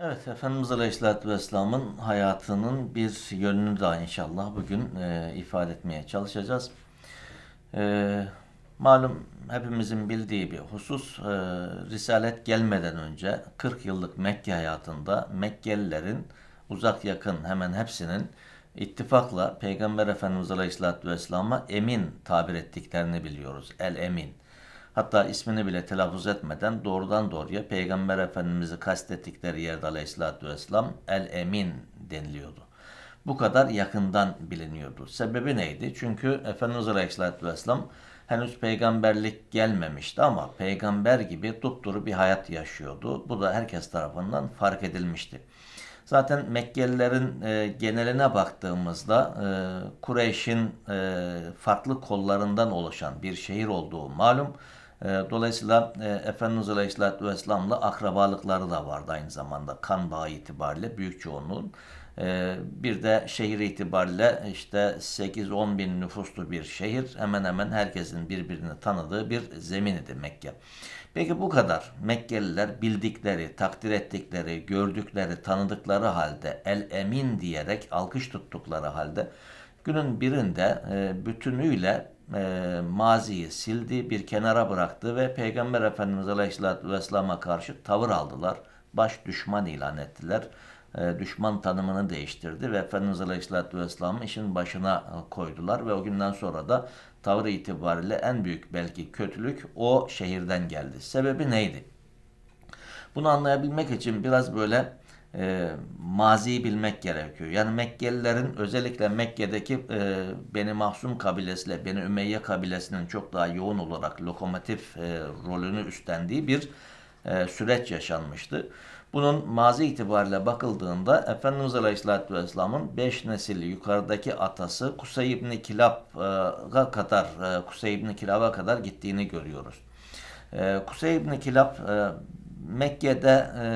Evet, Efendimiz Aleyhisselatü Vesselam'ın hayatının bir yönünü daha inşallah bugün e, ifade etmeye çalışacağız. E, malum hepimizin bildiği bir husus, e, Risalet gelmeden önce 40 yıllık Mekke hayatında Mekkelilerin uzak yakın hemen hepsinin ittifakla Peygamber Efendimiz Aleyhisselatü Vesselam'a emin tabir ettiklerini biliyoruz. El emin. Hatta ismini bile telaffuz etmeden doğrudan doğruya Peygamber Efendimiz'i kastettikleri yerde aleyhissalatü vesselam El Emin deniliyordu. Bu kadar yakından biliniyordu. Sebebi neydi? Çünkü Efendimiz Aleyhisselatü Vesselam henüz peygamberlik gelmemişti ama peygamber gibi dupduru bir hayat yaşıyordu. Bu da herkes tarafından fark edilmişti. Zaten Mekkelilerin e, geneline baktığımızda e, Kureyş'in e, farklı kollarından oluşan bir şehir olduğu malum. E, dolayısıyla e, Efendimiz Aleyhisselatü Vesselam'la akrabalıkları da vardı aynı zamanda kan bağı itibariyle büyük çoğunluğun. E, bir de şehir itibariyle işte 8-10 bin nüfuslu bir şehir. Hemen hemen herkesin birbirini tanıdığı bir zemin idi Mekke. Peki bu kadar Mekkeliler bildikleri, takdir ettikleri, gördükleri, tanıdıkları halde el emin diyerek alkış tuttukları halde günün birinde e, bütünüyle e, maziyi sildi, bir kenara bıraktı ve Peygamber Efendimiz Aleyhisselatü Vesselam'a karşı tavır aldılar. Baş düşman ilan ettiler. E, düşman tanımını değiştirdi ve Efendimiz Aleyhisselatü Vesselam'ı işin başına koydular ve o günden sonra da tavır itibariyle en büyük belki kötülük o şehirden geldi. Sebebi neydi? Bunu anlayabilmek için biraz böyle e, maziyi bilmek gerekiyor. Yani Mekkelilerin özellikle Mekke'deki e, Beni Mahsum kabilesiyle Beni Ümeyye kabilesinin çok daha yoğun olarak lokomotif e, rolünü üstlendiği bir e, süreç yaşanmıştı. Bunun mazi itibariyle bakıldığında Efendimiz Aleyhisselatü Vesselam'ın 5 nesil yukarıdaki atası Kusay İbni Kilab'a kadar, e, Kusay İbni Kilab'a kadar gittiğini görüyoruz. E, Kusay İbni Kilab e, Mekke'de e,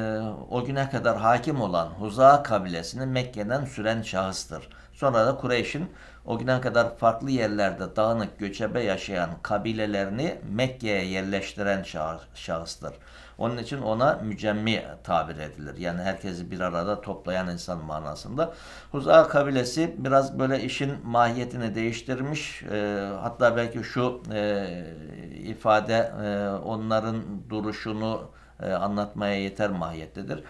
o güne kadar hakim olan Huza kabilesini Mekke'den süren şahıstır. Sonra da Kureyş'in o güne kadar farklı yerlerde dağınık göçebe yaşayan kabilelerini Mekke'ye yerleştiren şah- şahıstır. Onun için ona mücemmi tabir edilir. Yani herkesi bir arada toplayan insan manasında. Huza kabilesi biraz böyle işin mahiyetini değiştirmiş. E, hatta belki şu e, ifade e, onların duruşunu e, anlatmaya yeter mahiyettedir.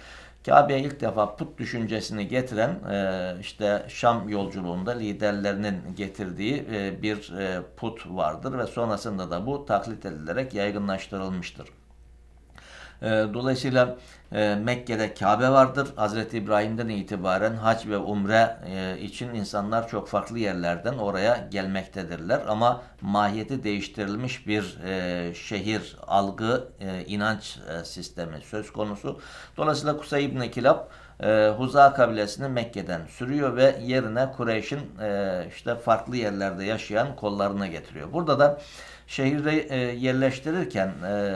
Kabe'ye ilk defa put düşüncesini getiren e, işte Şam yolculuğunda liderlerinin getirdiği e, bir put vardır ve sonrasında da bu taklit edilerek yaygınlaştırılmıştır. E, Dolayısıyla e, Mekke'de Kabe vardır. Hazreti İbrahim'den itibaren hac ve umre e, için insanlar çok farklı yerlerden oraya gelmektedirler. Ama mahiyeti değiştirilmiş bir e, şehir, algı, inanç sistemi söz konusu. Dolayısıyla Kusay İbni Kilab Huza kabilesini Mekke'den sürüyor ve yerine Kureyş'in işte farklı yerlerde yaşayan kollarına getiriyor. Burada da şehirde e, yerleştirirken e,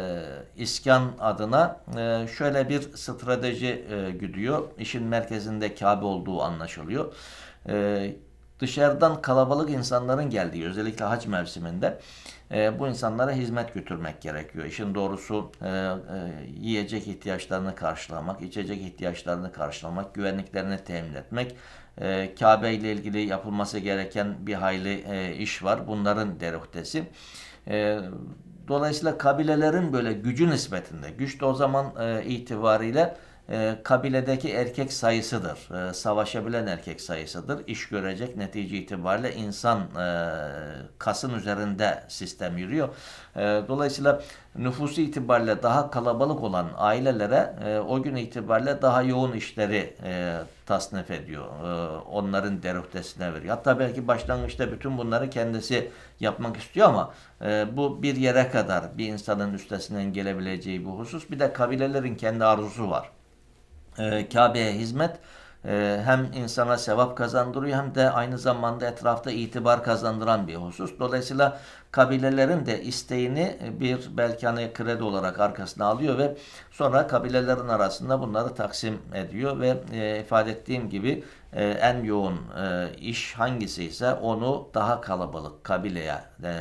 iskan adına e, şöyle bir strateji e, güdüyor. İşin merkezinde Kabe olduğu anlaşılıyor. E, dışarıdan kalabalık insanların geldiği özellikle hac mevsiminde e, bu insanlara hizmet götürmek gerekiyor. İşin doğrusu yiyecek ihtiyaçlarını karşılamak, içecek ihtiyaçlarını karşılamak, güvenliklerini temin etmek, Kabe ile ilgili yapılması gereken bir hayli iş var. Bunların deruhtesi. E, dolayısıyla kabilelerin böyle gücü nispetinde, güç de o zaman e, itibariyle e, kabiledeki erkek sayısıdır. E, savaşabilen erkek sayısıdır. İş görecek netice itibariyle insan e, kasın üzerinde sistem yürüyor. E, dolayısıyla nüfusu itibariyle daha kalabalık olan ailelere e, o gün itibariyle daha yoğun işleri e, tasnif ediyor. E, onların deruhtesine veriyor. Hatta belki başlangıçta bütün bunları kendisi yapmak istiyor ama e, bu bir yere kadar bir insanın üstesinden gelebileceği bu husus. Bir de kabilelerin kendi arzusu var e, Kabe'ye hizmet e, hem insana sevap kazandırıyor hem de aynı zamanda etrafta itibar kazandıran bir husus. Dolayısıyla kabilelerin de isteğini bir belki hani kredi olarak arkasına alıyor ve sonra kabilelerin arasında bunları taksim ediyor ve e, ifade ettiğim gibi e, en yoğun e, iş hangisi ise onu daha kalabalık kabileye e,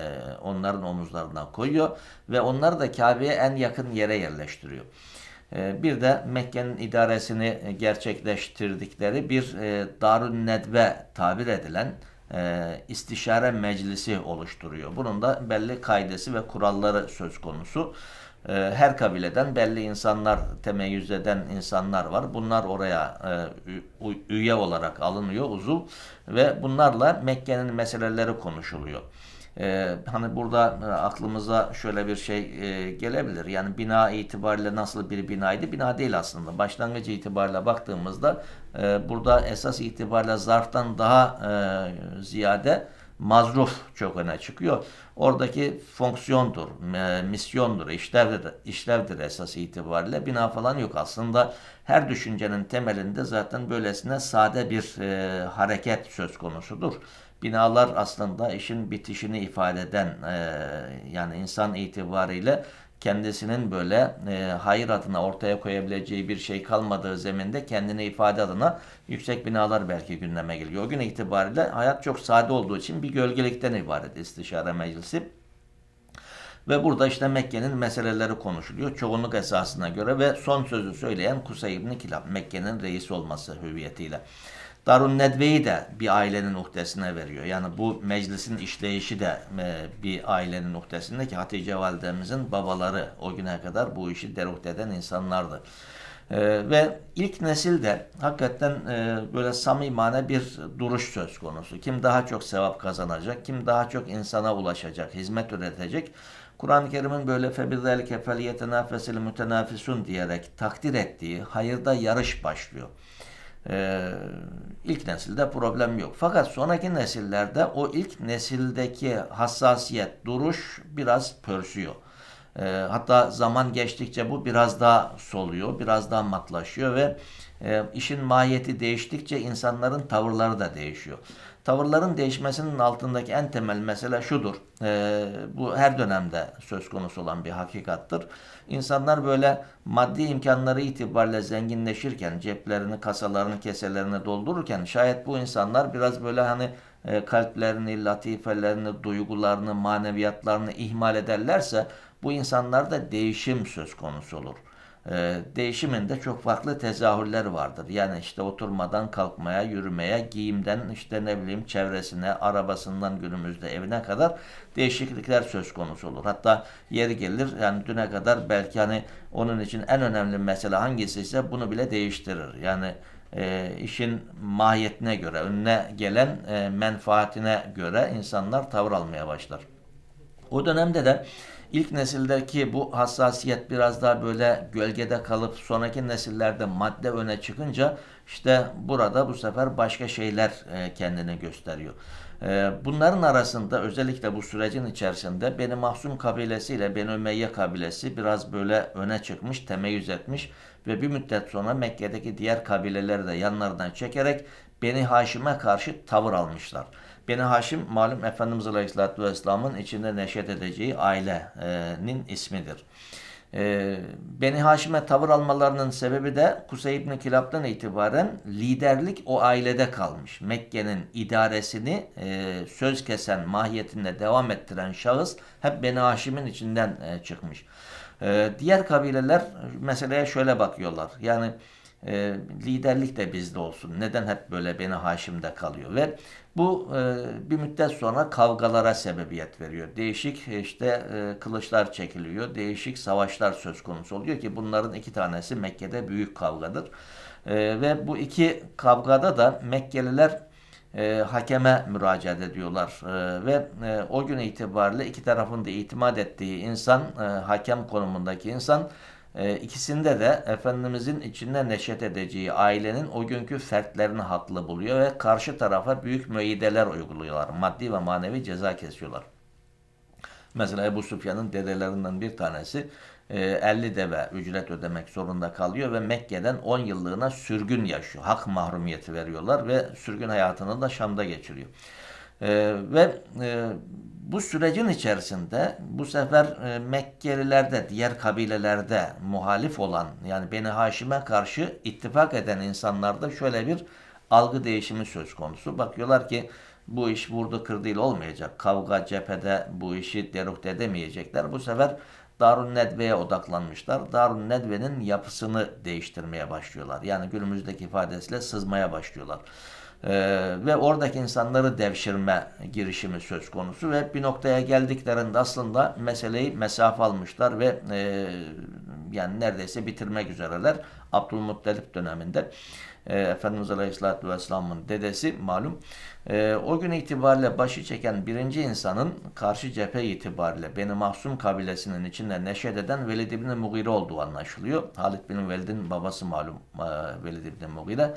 onların omuzlarına koyuyor ve onları da Kabe'ye en yakın yere yerleştiriyor. E, bir de Mekke'nin idaresini gerçekleştirdikleri bir e, Darun Nedve tabir edilen e, istişare meclisi oluşturuyor. Bunun da belli kaidesi ve kuralları söz konusu. E, her kabileden belli insanlar temeyyüz eden insanlar var. Bunlar oraya e, üye olarak alınıyor uzuv ve bunlarla Mekke'nin meseleleri konuşuluyor. Ee, hani burada e, aklımıza şöyle bir şey e, gelebilir. Yani bina itibariyle nasıl bir binaydı? Bina değil aslında. Başlangıcı itibariyle baktığımızda e, burada esas itibariyle zarftan daha e, ziyade mazruf çok öne çıkıyor. Oradaki fonksiyondur, e, misyondur, işlevdir, işlevdir esas itibariyle. Bina falan yok aslında. Her düşüncenin temelinde zaten böylesine sade bir e, hareket söz konusudur. Binalar aslında işin bitişini ifade eden e, yani insan itibariyle kendisinin böyle e, hayır adına ortaya koyabileceği bir şey kalmadığı zeminde kendini ifade adına yüksek binalar belki gündeme geliyor. O gün itibariyle hayat çok sade olduğu için bir gölgelikten ibaret istişare meclisi. Ve burada işte Mekke'nin meseleleri konuşuluyor. Çoğunluk esasına göre ve son sözü söyleyen Kusay İbni Kilab, Mekke'nin reisi olması hüviyetiyle. Darun Nedve'yi de bir ailenin uhdesine veriyor. Yani bu meclisin işleyişi de e, bir ailenin uhdesinde ki Hatice validemizin babaları o güne kadar bu işi deruhte eden insanlardı. E, ve ilk nesilde hakikaten e, böyle samimane bir duruş söz konusu. Kim daha çok sevap kazanacak, kim daha çok insana ulaşacak, hizmet üretecek. Kur'an-ı Kerim'in böyle febirzelike feliyetenafesil mütenafisun diyerek takdir ettiği hayırda yarış başlıyor. Ee, ilk nesilde problem yok. Fakat sonraki nesillerde o ilk nesildeki hassasiyet, duruş biraz pörsüyor. Ee, hatta zaman geçtikçe bu biraz daha soluyor, biraz daha matlaşıyor ve e, işin mahiyeti değiştikçe insanların tavırları da değişiyor. Tavırların değişmesinin altındaki en temel mesele şudur. Ee, bu her dönemde söz konusu olan bir hakikattır. İnsanlar böyle maddi imkanları itibariyle zenginleşirken, ceplerini, kasalarını, keselerini doldururken şayet bu insanlar biraz böyle hani e, kalplerini, latifelerini, duygularını, maneviyatlarını ihmal ederlerse bu insanlarda değişim söz konusu olur. Ee, değişimin de çok farklı tezahürleri vardır. Yani işte oturmadan kalkmaya, yürümeye, giyimden işte ne bileyim çevresine, arabasından günümüzde evine kadar değişiklikler söz konusu olur. Hatta yeri gelir yani düne kadar belki hani onun için en önemli mesele hangisi ise bunu bile değiştirir. Yani e, işin mahiyetine göre, önüne gelen e, menfaatine göre insanlar tavır almaya başlar. O dönemde de ilk nesildeki bu hassasiyet biraz daha böyle gölgede kalıp sonraki nesillerde madde öne çıkınca işte burada bu sefer başka şeyler e, kendini gösteriyor. E, bunların arasında özellikle bu sürecin içerisinde Beni Mahsum kabilesiyle Beni Ümeyye kabilesi biraz böyle öne çıkmış, temeyyüz etmiş ve bir müddet sonra Mekke'deki diğer kabileleri de yanlarından çekerek Beni Haşim'e karşı tavır almışlar. Beni Haşim malum Efendimiz Aleyhisselatü Vesselam'ın içinde neşet edeceği ailenin ismidir. Ee, Beni Haşim'e tavır almalarının sebebi de Kusey İbni Kilab'dan itibaren liderlik o ailede kalmış. Mekke'nin idaresini e, söz kesen mahiyetinde devam ettiren şahıs hep Beni Haşim'in içinden e, çıkmış. E, diğer kabileler meseleye şöyle bakıyorlar. Yani e, liderlik de bizde olsun. Neden hep böyle Beni Haşim'de kalıyor? Ve bu e, bir müddet sonra kavgalara sebebiyet veriyor. Değişik işte e, kılıçlar çekiliyor. Değişik savaşlar söz konusu oluyor ki bunların iki tanesi Mekke'de büyük kavgadır. E, ve bu iki kavgada da Mekkeliler e, hakeme müracaat ediyorlar e, ve e, o gün itibariyle iki tarafın da itimat ettiği insan, e, hakem konumundaki insan e, ikisinde de Efendimizin içinde neşet edeceği ailenin o günkü fertlerini haklı buluyor ve karşı tarafa büyük müeyyideler uyguluyorlar. Maddi ve manevi ceza kesiyorlar. Mesela Ebu Sufyan'ın dedelerinden bir tanesi e, 50 deve ücret ödemek zorunda kalıyor ve Mekke'den 10 yıllığına sürgün yaşıyor. Hak mahrumiyeti veriyorlar ve sürgün hayatını da Şam'da geçiriyor. E, ve e, bu sürecin içerisinde bu sefer e, Mekkelilerde, diğer kabilelerde muhalif olan yani Beni Haşim'e karşı ittifak eden insanlarda şöyle bir algı değişimi söz konusu. Bakıyorlar ki bu iş vurdu kırdıyla olmayacak. Kavga cephede bu işi deruhte edemeyecekler. Bu sefer Darun Nedve'ye odaklanmışlar. Darun Nedve'nin yapısını değiştirmeye başlıyorlar. Yani günümüzdeki ifadesiyle sızmaya başlıyorlar. Ee, ve oradaki insanları devşirme girişimi söz konusu ve bir noktaya geldiklerinde aslında meseleyi mesafe almışlar ve e, yani neredeyse bitirmek üzereler Abdülmuttalip döneminde. E, Efendimiz Aleyhisselatü Vesselam'ın dedesi malum. E, o gün itibariyle başı çeken birinci insanın karşı cephe itibariyle Beni Mahsum kabilesinin içinde neşet eden Velid İbni Mugire olduğu anlaşılıyor. Halid bin Velid'in babası malum e, Velid İbni Mugire.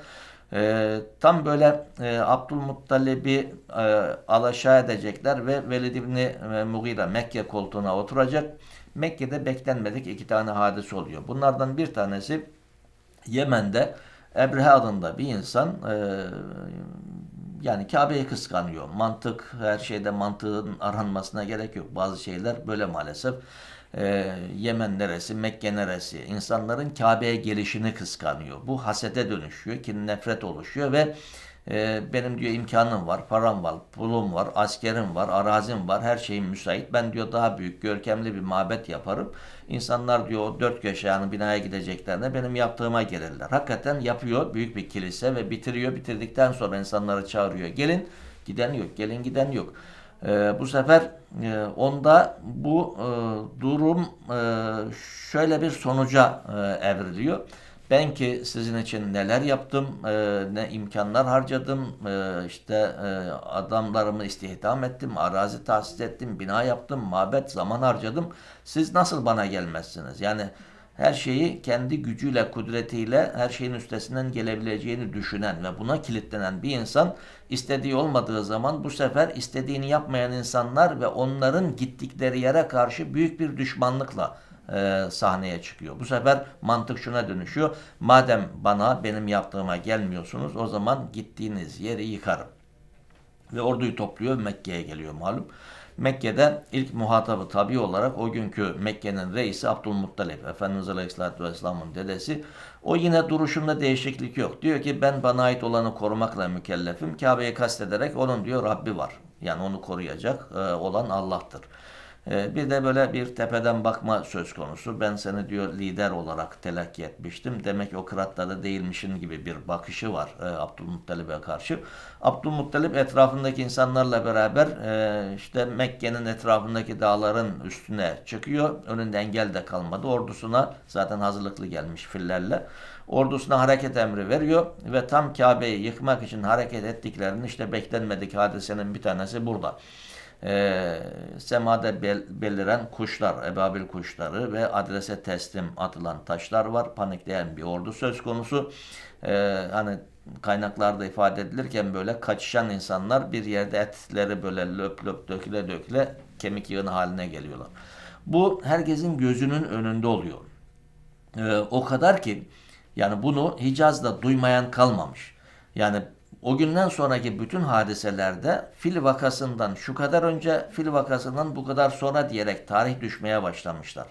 E, tam böyle e, Abdülmuttalib'i e, alaşağı edecekler ve Velid İbni e, Mugire Mekke koltuğuna oturacak. Mekke'de beklenmedik iki tane hadise oluyor. Bunlardan bir tanesi Yemen'de Ebrehe adında bir insan e, yani Kabe'yi kıskanıyor. Mantık, her şeyde mantığın aranmasına gerek yok. Bazı şeyler böyle maalesef. E, Yemen neresi, Mekke neresi? İnsanların Kabe'ye gelişini kıskanıyor. Bu hasete dönüşüyor, kin nefret oluşuyor ve e, benim diyor imkanım var, param var, pulum var, askerim var, arazim var, her şeyim müsait. Ben diyor daha büyük, görkemli bir mabet yaparım. İnsanlar diyor o dört köşe binaya gideceklerine benim yaptığıma gelirler. Hakikaten yapıyor büyük bir kilise ve bitiriyor. Bitirdikten sonra insanları çağırıyor. Gelin, giden yok. Gelin giden yok. Ee, bu sefer e, onda bu e, durum e, şöyle bir sonuca e, evriliyor. Ben ki sizin için neler yaptım, e, ne imkanlar harcadım, e, işte e, adamlarımı istihdam ettim, arazi tahsis ettim, bina yaptım, mabet zaman harcadım. Siz nasıl bana gelmezsiniz? Yani her şeyi kendi gücüyle, kudretiyle her şeyin üstesinden gelebileceğini düşünen ve buna kilitlenen bir insan istediği olmadığı zaman bu sefer istediğini yapmayan insanlar ve onların gittikleri yere karşı büyük bir düşmanlıkla e, sahneye çıkıyor. Bu sefer mantık şuna dönüşüyor. Madem bana benim yaptığıma gelmiyorsunuz o zaman gittiğiniz yeri yıkarım. Ve orduyu topluyor Mekke'ye geliyor malum. Mekke'de ilk muhatabı tabi olarak o günkü Mekke'nin reisi Abdülmuttalip, Efendimiz Aleyhisselatü Vesselam'ın dedesi. O yine duruşunda değişiklik yok. Diyor ki ben bana ait olanı korumakla mükellefim. Kabe'yi kastederek onun diyor Rabbi var. Yani onu koruyacak e, olan Allah'tır. Ee, bir de böyle bir tepeden bakma söz konusu. Ben seni diyor lider olarak telakki etmiştim. Demek o kıratlarda değilmişin gibi bir bakışı var e, Abdülmuttalib'e karşı. Abdülmuttalib etrafındaki insanlarla beraber e, işte Mekke'nin etrafındaki dağların üstüne çıkıyor. Önünde engel de kalmadı. Ordusuna zaten hazırlıklı gelmiş fillerle. Ordusuna hareket emri veriyor ve tam Kabe'yi yıkmak için hareket ettiklerini işte beklenmedik hadisenin bir tanesi burada e, semada bel, beliren kuşlar, ebabil kuşları ve adrese teslim atılan taşlar var. Panikleyen bir ordu söz konusu. E, hani kaynaklarda ifade edilirken böyle kaçışan insanlar bir yerde etleri böyle löp löp döküle döküle kemik yığını haline geliyorlar. Bu herkesin gözünün önünde oluyor. E, o kadar ki yani bunu Hicaz'da duymayan kalmamış. Yani o günden sonraki bütün hadiselerde fil vakasından şu kadar önce fil vakasından bu kadar sonra diyerek tarih düşmeye başlamışlar.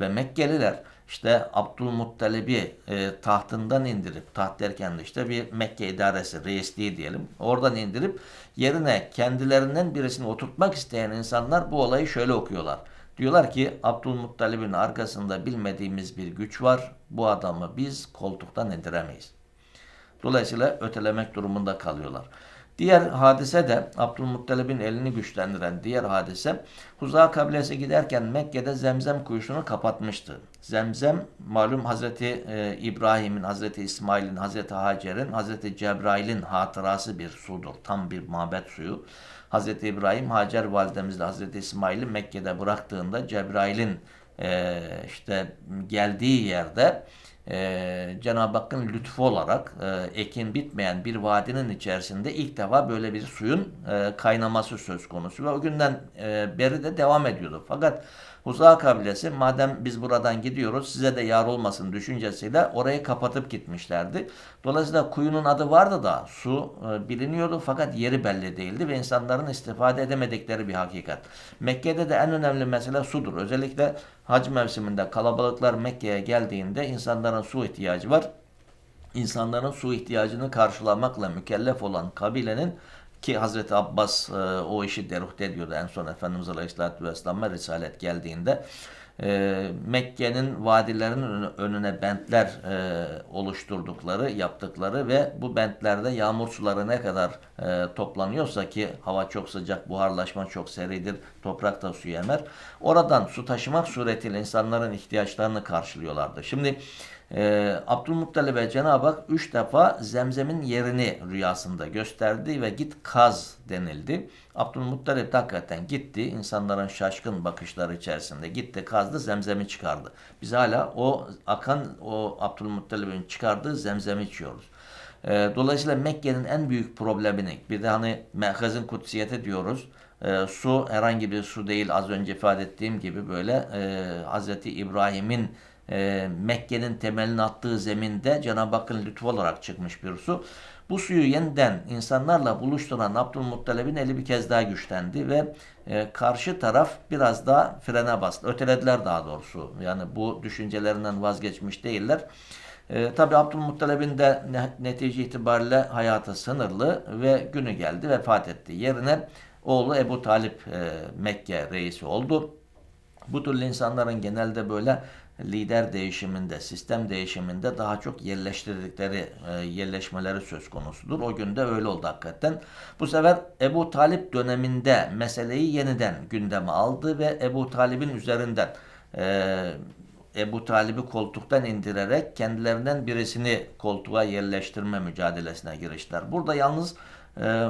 Ve Mekkeliler işte Abdülmuttalib'i e, tahtından indirip taht derken de işte bir Mekke idaresi reisliği diyelim oradan indirip yerine kendilerinden birisini oturtmak isteyen insanlar bu olayı şöyle okuyorlar. Diyorlar ki Abdülmuttalib'in arkasında bilmediğimiz bir güç var. Bu adamı biz koltuktan indiremeyiz. Dolayısıyla ötelemek durumunda kalıyorlar. Diğer hadise de Abdülmuttalib'in elini güçlendiren diğer hadise Huza kabilesi giderken Mekke'de Zemzem kuyusunu kapatmıştı. Zemzem malum Hazreti e, İbrahim'in, Hazreti İsmail'in, Hazreti Hacer'in, Hazreti Cebrail'in hatırası bir sudur. Tam bir mabet suyu. Hazreti İbrahim Hacer validemizle Hazreti İsmail'i Mekke'de bıraktığında Cebrail'in e, işte geldiği yerde e, Cenab-ı Hakk'ın lütfu olarak e, ekin bitmeyen bir vadinin içerisinde ilk defa böyle bir suyun e, kaynaması söz konusu ve o günden e, beri de devam ediyordu. Fakat Huza kabilesi madem biz buradan gidiyoruz size de yar olmasın düşüncesiyle orayı kapatıp gitmişlerdi. Dolayısıyla kuyunun adı vardı da su e, biliniyordu fakat yeri belli değildi ve insanların istifade edemedikleri bir hakikat. Mekke'de de en önemli mesele sudur. Özellikle hac mevsiminde kalabalıklar Mekke'ye geldiğinde insanların su ihtiyacı var. İnsanların su ihtiyacını karşılamakla mükellef olan kabilenin ki Hazreti Abbas e, o işi deruhte ediyordu en son Efendimiz Aleyhisselatü Vesselam'a Risalet geldiğinde. e, Mekke'nin vadilerin önü- önüne bentler e, oluşturdukları, yaptıkları ve bu bentlerde yağmur suları ne kadar e, toplanıyorsa ki hava çok sıcak, buharlaşma çok seridir, toprak da su yemer. Oradan su taşımak suretiyle insanların ihtiyaçlarını karşılıyorlardı. Şimdi e, Abdülmuttalib'e Cenab-ı Hak üç defa zemzemin yerini rüyasında gösterdi ve git kaz denildi. Abdülmuttalip de hakikaten gitti. insanların şaşkın bakışları içerisinde gitti kazdı zemzemi çıkardı. Biz hala o akan o Abdülmuttalib'in çıkardığı zemzemi içiyoruz. E, dolayısıyla Mekke'nin en büyük problemini bir de hani merkezin kutsiyeti diyoruz. E, su herhangi bir su değil az önce ifade ettiğim gibi böyle e, Hazreti İbrahim'in e, Mekke'nin temelini attığı zeminde Cenab-ı Hakk'ın lütfu olarak çıkmış bir su. Bu suyu yeniden insanlarla buluşturan Abdülmuttalib'in eli bir kez daha güçlendi ve e, karşı taraf biraz daha frene bastı. Ötelediler daha doğrusu. Yani bu düşüncelerinden vazgeçmiş değiller. E, Tabi Abdülmuttalib'in de ne- netice itibariyle hayatı sınırlı ve günü geldi vefat etti. Yerine oğlu Ebu Talip e, Mekke reisi oldu. Bu türlü insanların genelde böyle lider değişiminde, sistem değişiminde daha çok yerleştirdikleri, e, yerleşmeleri söz konusudur. O günde öyle oldu hakikaten. Bu sefer Ebu Talip döneminde meseleyi yeniden gündeme aldı ve Ebu Talip'in üzerinden e, Ebu Talib'i koltuktan indirerek kendilerinden birisini koltuğa yerleştirme mücadelesine giriştiler. Burada yalnız e,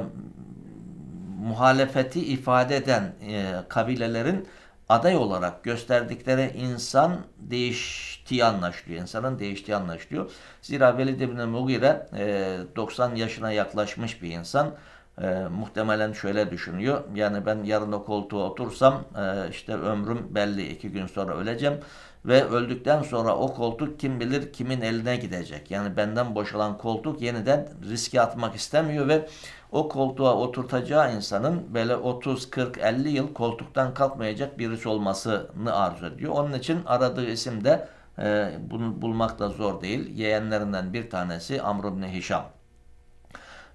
muhalefeti ifade eden e, kabilelerin aday olarak gösterdikleri insan değiştiği anlaşılıyor. İnsanın değiştiği anlaşılıyor. Zira Velid ibn Mughire e, 90 yaşına yaklaşmış bir insan. E, muhtemelen şöyle düşünüyor. Yani ben yarın o koltuğa otursam e, işte ömrüm belli. iki gün sonra öleceğim. Ve öldükten sonra o koltuk kim bilir kimin eline gidecek. Yani benden boşalan koltuk yeniden riske atmak istemiyor ve o koltuğa oturtacağı insanın böyle 30, 40, 50 yıl koltuktan kalkmayacak birisi olmasını arzu ediyor. Onun için aradığı isim de e, bunu bulmak da zor değil. Yeğenlerinden bir tanesi Amr ibn Hişam.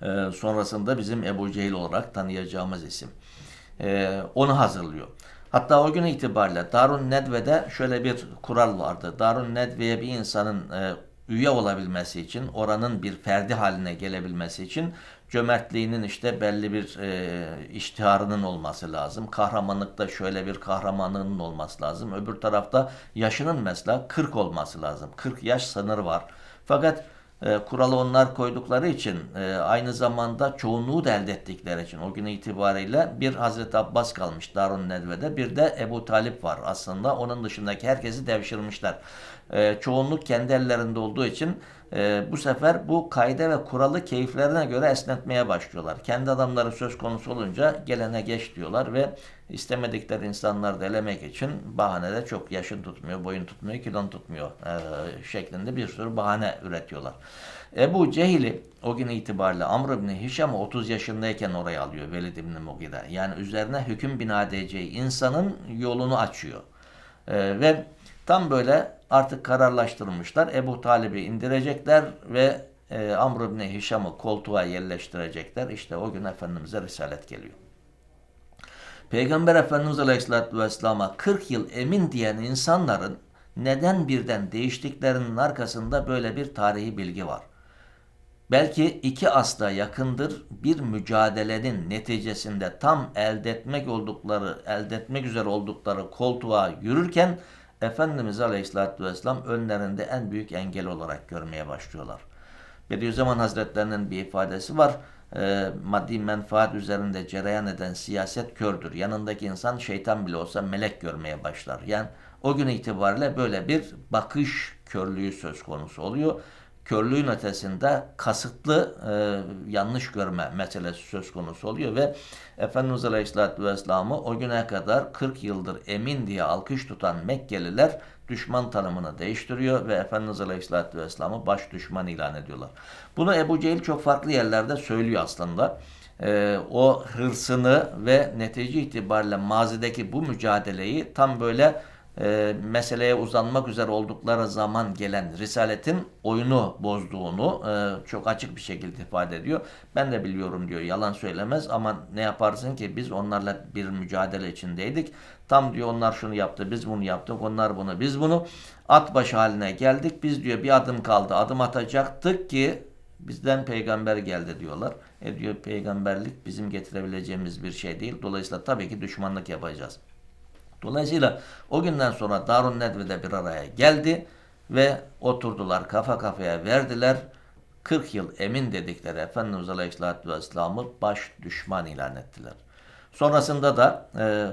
E, sonrasında bizim Ebu Cehil olarak tanıyacağımız isim. E, onu hazırlıyor. Hatta o gün itibariyle Darun Nedve'de şöyle bir kural vardı. Darun Nedve'ye bir insanın e, üye olabilmesi için, oranın bir ferdi haline gelebilmesi için cömertliğinin işte belli bir e, iştiharının olması lazım. Kahramanlıkta şöyle bir kahramanlığının olması lazım. Öbür tarafta yaşının mesela 40 olması lazım. 40 yaş sınırı var. Fakat e, kuralı onlar koydukları için e, aynı zamanda çoğunluğu da elde ettikleri için o gün itibariyle bir Hazreti Abbas kalmış Darun Nedve'de bir de Ebu Talip var aslında onun dışındaki herkesi devşirmişler. E, çoğunluk kendi ellerinde olduğu için e, bu sefer bu kaide ve kuralı keyiflerine göre esnetmeye başlıyorlar. Kendi adamları söz konusu olunca gelene geç diyorlar ve istemedikleri insanları da elemek için bahanede çok yaşın tutmuyor, boyun tutmuyor, kilon tutmuyor e, şeklinde bir sürü bahane üretiyorlar. Ebu Cehil'i o gün itibariyle Amr ibn Hişam'ı 30 yaşındayken oraya alıyor Velid ibn Mughire. Yani üzerine hüküm bina edeceği insanın yolunu açıyor. E, ve tam böyle artık kararlaştırmışlar. Ebu Talib'i indirecekler ve e, Amr ibn Hişam'ı koltuğa yerleştirecekler. İşte o gün Efendimiz'e Risalet geliyor. Peygamber Efendimiz Aleyhisselatü Vesselam'a 40 yıl emin diyen insanların neden birden değiştiklerinin arkasında böyle bir tarihi bilgi var. Belki iki asla yakındır bir mücadelenin neticesinde tam elde etmek oldukları, elde etmek üzere oldukları koltuğa yürürken Efendimiz Aleyhisselatü Vesselam önlerinde en büyük engel olarak görmeye başlıyorlar. Bediüzzaman Hazretlerinin bir ifadesi var. E, maddi menfaat üzerinde cereyan eden siyaset kördür. Yanındaki insan şeytan bile olsa melek görmeye başlar. Yani o gün itibariyle böyle bir bakış körlüğü söz konusu oluyor. Körlüğün ötesinde kasıtlı e, yanlış görme meselesi söz konusu oluyor ve Efendimiz Aleyhisselatü Vesselam'ı o güne kadar 40 yıldır emin diye alkış tutan Mekkeliler düşman tanımını değiştiriyor ve Efendimiz Aleyhisselatü Vesselam'ı baş düşman ilan ediyorlar. Bunu Ebu Cehil çok farklı yerlerde söylüyor aslında. Ee, o hırsını ve netice itibariyle mazideki bu mücadeleyi tam böyle e, meseleye uzanmak üzere oldukları zaman gelen Risaletin oyunu bozduğunu e, çok açık bir şekilde ifade ediyor. Ben de biliyorum diyor yalan söylemez ama ne yaparsın ki biz onlarla bir mücadele içindeydik. Tam diyor onlar şunu yaptı biz bunu yaptık onlar bunu biz bunu at başı haline geldik. Biz diyor bir adım kaldı adım atacaktık ki bizden peygamber geldi diyorlar. E diyor peygamberlik bizim getirebileceğimiz bir şey değil. Dolayısıyla tabii ki düşmanlık yapacağız. Dolayısıyla o günden sonra Darun Nedve'de bir araya geldi ve oturdular kafa kafaya verdiler. 40 yıl emin dedikleri Efendimiz Aleyhisselatü Vesselam'ı baş düşman ilan ettiler. Sonrasında da e,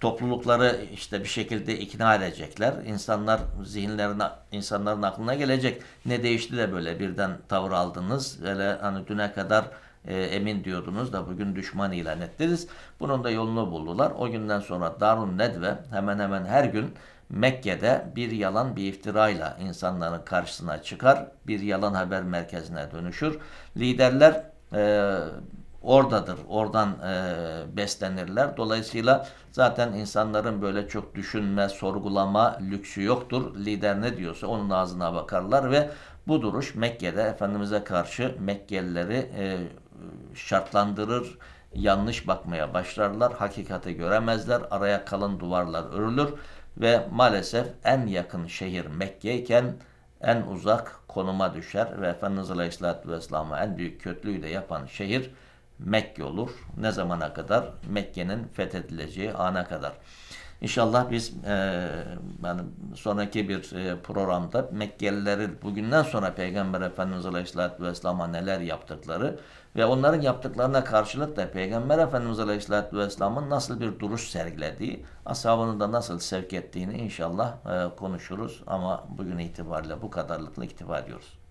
toplulukları işte bir şekilde ikna edecekler. İnsanlar zihinlerine, insanların aklına gelecek. Ne değişti de böyle birden tavır aldınız. Öyle hani düne kadar e, emin diyordunuz da bugün düşman ilan ettiniz. Bunun da yolunu buldular. O günden sonra Darun Nedve hemen hemen her gün Mekke'de bir yalan bir iftirayla insanların karşısına çıkar. Bir yalan haber merkezine dönüşür. Liderler e, oradadır. Oradan e, beslenirler. Dolayısıyla zaten insanların böyle çok düşünme, sorgulama lüksü yoktur. Lider ne diyorsa onun ağzına bakarlar ve bu duruş Mekke'de Efendimiz'e karşı Mekkelileri e, şartlandırır, yanlış bakmaya başlarlar, hakikati göremezler, araya kalın duvarlar örülür ve maalesef en yakın şehir Mekke iken en uzak konuma düşer ve Efendimiz Aleyhisselatü Vesselam'a en büyük kötülüğü de yapan şehir Mekke olur. Ne zamana kadar? Mekke'nin fethedileceği ana kadar. İnşallah biz e, yani sonraki bir e, programda Mekkelilerin bugünden sonra Peygamber Efendimiz Aleyhisselatü Vesselam'a neler yaptıkları ve onların yaptıklarına karşılık da Peygamber Efendimiz Aleyhisselatü Vesselam'ın nasıl bir duruş sergilediği, ashabını da nasıl sevk ettiğini inşallah e, konuşuruz. Ama bugün itibariyle bu kadarlıkla iktifa ediyoruz.